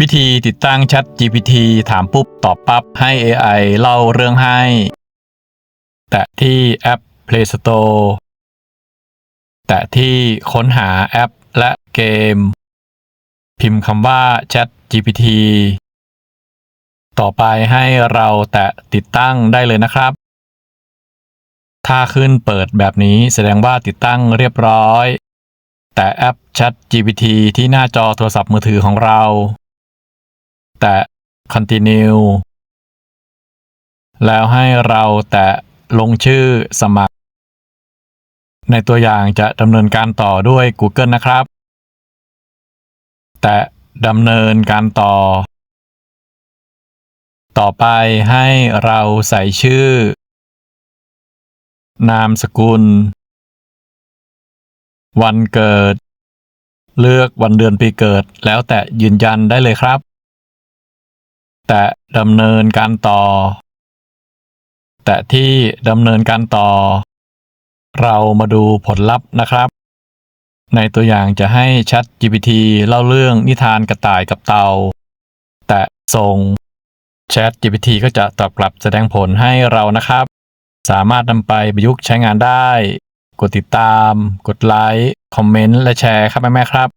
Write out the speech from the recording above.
วิธีติดตั้ง Chat GPT ถามปุ๊บตอบปั๊บให้ AI เล่าเรื่องให้ แตะที่แอป Play Store แตะที่ค้นหาแอปและเกม พิมพ์คำว่า Chat GPT ต่อไปให้เราแตะติดตั้งได้เลยนะครับ ถ้าขึ้นเปิดแบบนี้แสดงว่าติดตั้งเรียบร้อย แต่แอป Chat GPT ที่หน้าจอโทรศัพท์มือถือของเรา แตะ continue แล้วให้เราแตะลงชื่อสมัคร ในตัวอย่างจะดำเนินการต่อด้วย Google นะครับ แตะดำเนินการต่อ ต่อไปให้เราใส่ชื่อ นามสกุล วันเกิด เลือกวันเดือนปีเกิด แล้วแต่ยืนยันได้เลยครับ แต่ดำเนินการต่อ แต่ที่ดำเนินการต่อ เรามาดูผลลัพธ์นะครับ ในตัวอย่างจะให้ Chat GPT เล่าเรื่องนิทานกระต่ายกับเต่า แต่ส่ง Chat GPT ก็จะตอบกลับแสดงผลให้เรานะครับ สามารถนำไปประยุกต์ใช้งานได้ กดติดตาม กดไลค์ คอมเมนต์ และแชร์ครับแม่ๆครับ